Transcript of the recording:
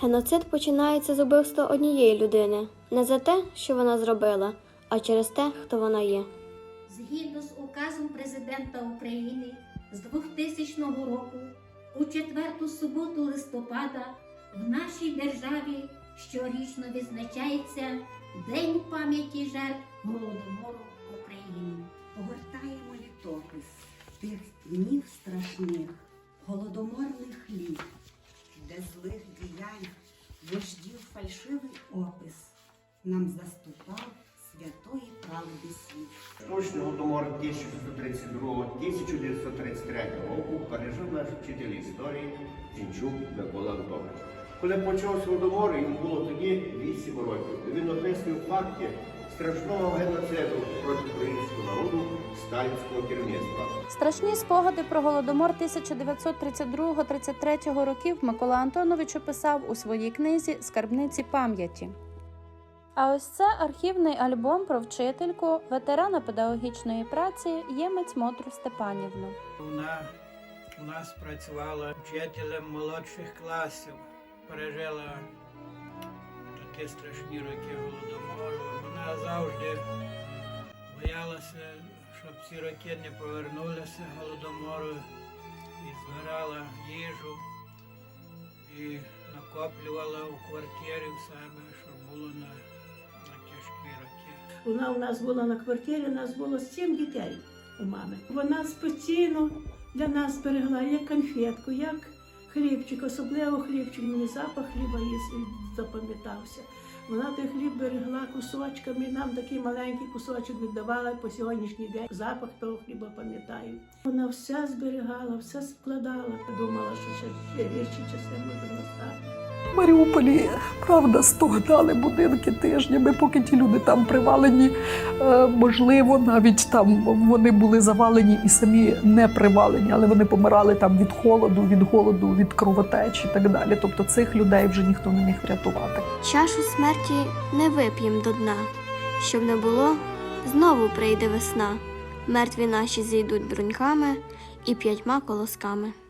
Геноцид починається з убивства однієї людини не за те, що вона зробила, а через те, хто вона є. Згідно з указом президента України з 2000 року, у четверту суботу листопада в нашій державі щорічно відзначається День пам'яті жертв Голодомору в Україні. Погортаємо літопис тих днів страшних, голодоморних літ, де злих діянь вождів фальшивий опис нам заступав святої правди світ. Штучний голодомор 1932-1933 року пережив наш вчитель історії Зінчук Микола Антонович. Коли почався голодомор, йому було тоді 8 років. Він описує факти страшного геноциду проти українського народу сталінського керівництва. Страшні спогади про голодомор 1932-33 років Микола Антонович описав у своїй книзі Скарбниці пам'яті. А ось це архівний альбом про вчительку, ветерана педагогічної праці Ємець Мотру Степанівну. Вона у нас працювала вчителем молодших класів, пережила такі страшні роки голодомору. Вона завжди боялася, щоб ці роки не повернулися голодомору і збирала їжу і накоплювала у квартирі в себе, щоб було на, на тяжкі роки. Вона у нас була на квартирі, у нас було сім дітей у мами. Вона спокійно для нас зберегла як конфетку, як хлібчик, особливо хлібчик. Мені запах хліба їй запам'ятався. Вона той хліб берегла кусочками, нам такий маленький кусочок віддавала по сьогоднішній день. Запах того хліба пам'ятаю. Вона все зберігала, все складала. Думала, що ще, ще часи може настати. Маріуполі, правда, стогнали будинки тижнями, поки ті люди там привалені. Е, можливо, навіть там вони були завалені і самі не привалені, але вони помирали там від холоду, від голоду, від кровотеч і так далі. Тобто цих людей вже ніхто не міг врятувати. Чашу смерті не вип'єм до дна. Щоб не було, знову прийде весна. Мертві наші зійдуть бруньками і п'ятьма колосками.